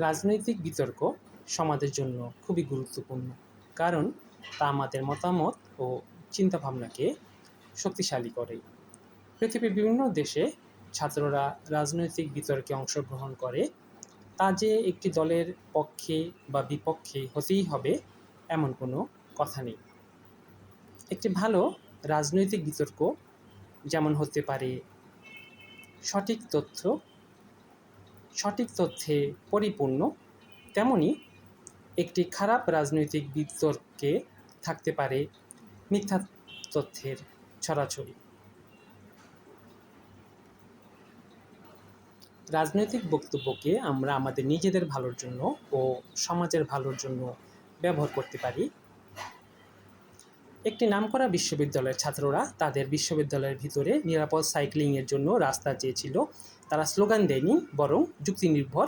রাজনৈতিক বিতর্ক সমাজের জন্য খুবই গুরুত্বপূর্ণ। কারণ তা আমাদের মতামত ও চিন্তাভাবনাকে শক্তিশালী করে। পৃথিবীর বিভিন্ন দেশে ছাত্ররা রাজনৈতিক বিতর্কে অংশগ্রহণ করে। তা যে একটি দলের পক্ষে বা বিপক্ষে হতেই হবে এমন কোনো কথা নেই। একটি ভালো রাজনৈতিক বিতর্ক যেমন হতে পারে সঠিক তথ্য সঠিক তথ্যে পরিপূর্ণ, তেমনি একটি খারাপ রাজনৈতিক বিতর্কে থাকতে পারে মিথ্যা তথ্যের ছড়াছড়ি। রাজনৈতিক বক্তব্যকে আমরা আমাদের নিজেদের ভালোর জন্য ও সমাজের ভালোর জন্য ব্যবহার করতে পারি। একটি নামকরা বিশ্ববিদ্যালয়ের ছাত্ররা তাদের বিশ্ববিদ্যালয়ের ভিতরে নিরাপদ সাইক্লিংয়ের জন্য রাস্তা চেয়েছিল। তারা স্লোগান দেয়নি, বরং যুক্তিনির্ভর